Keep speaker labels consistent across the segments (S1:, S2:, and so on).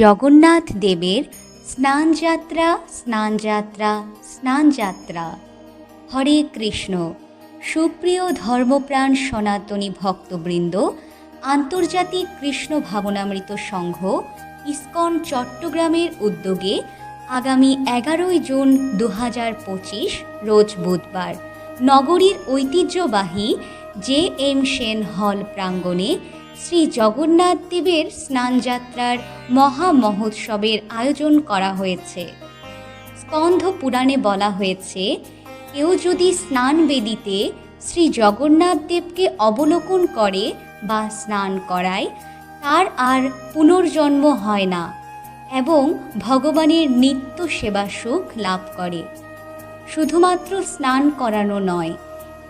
S1: জগন্নাথ দেবের স্নানযাত্রা স্নানযাত্রা স্নানযাত্রা। হরে কৃষ্ণ। সুপ্রিয় ধর্মপ্রাণ সনাতনী ভক্তবৃন্দ, আন্তর্জাতিক কৃষ্ণ ভাবনামৃত সংঘ, ইসকন চট্টগ্রামের উদ্যোগে আগামী এগারোই জুন দু হাজার পঁচিশ, রোজ বুধবার। নগরীর ঐতিহ্যবাহী জে এম সেন হল প্রাঙ্গণে শ্রী জগন্নাথ দেবের স্নানযাত্রার মহা মহোৎসবের আয়োজন করা হয়েছে। স্কন্ধ পুরাণে বলা হয়েছে, কেউ যদি স্নান বেদিতে শ্রী জগন্নাথ দেবকে অবলোকন করে বা স্নান করায়, তার আর পুনর্জন্ম হয় না এবং ভগবানের নিত্য সেবা সুখ লাভ করে। শুধুমাত্র স্নান করানো নয়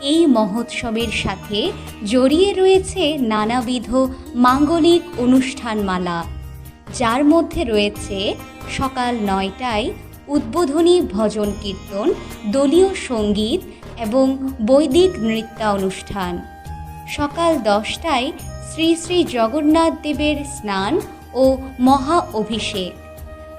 S1: এই মহোৎসবের সাথে জড়িয়ে রয়েছে নানাবিধ মাঙ্গলিক অনুষ্ঠানমালা, যার মধ্যে রয়েছে সকাল নয়টায় উদ্বোধনী ভজন কীর্তন, দলীয় সংগীত এবং বৈদিক নৃত্যানুষ্ঠান। সকাল দশটায় শ্রী শ্রী জগন্নাথ দেবের স্নান ও মহা অভিষেক।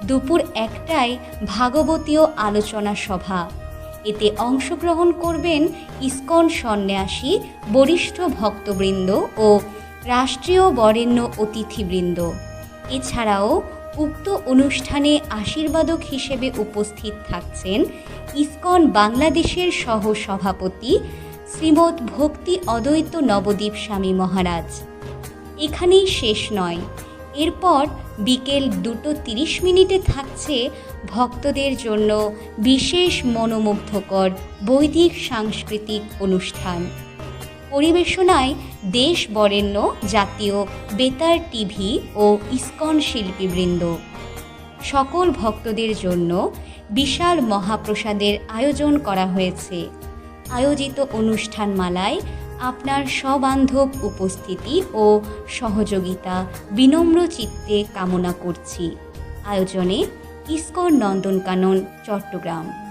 S1: দুপুর একটায় ভাগবতীয় আলোচনা সভা। এতে অংশগ্রহণ করবেন ইস্কন সন্ন্যাসী, বরিষ্ঠ ভক্তবৃন্দ ও রাষ্ট্রীয় বরেণ্য অতিথিবৃন্দ। এছাড়াও উক্ত অনুষ্ঠানে আশীর্বাদক হিসেবে উপস্থিত থাকছেন ইস্কন বাংলাদেশের সহ সভাপতি শ্রীমৎ ভক্তি অদ্বৈত নবদ্বীপ স্বামী মহারাজ। এখানেই শেষ নয়। এরপর বিকেল দুটো তিরিশ মিনিটে থাকছে ভক্তদের জন্য বিশেষ মনোমুগ্ধকর বৈদিক সাংস্কৃতিক অনুষ্ঠান। পরিবেশনায় দেশ বরেণ্য জাতীয় বেতার টিভি ও ইস্কন শিল্পীবৃন্দ। সকল ভক্তদের জন্য বিশাল মহাপ্রসাদের আয়োজন করা হয়েছে। আয়োজিত অনুষ্ঠানমালায় আপনার সবান্ধব উপস্থিতি ও সহযোগিতা বিনম্র চিত্তে কামনা করছি। আয়োজনে ইস্কন নন্দনকানন চট্টগ্রাম।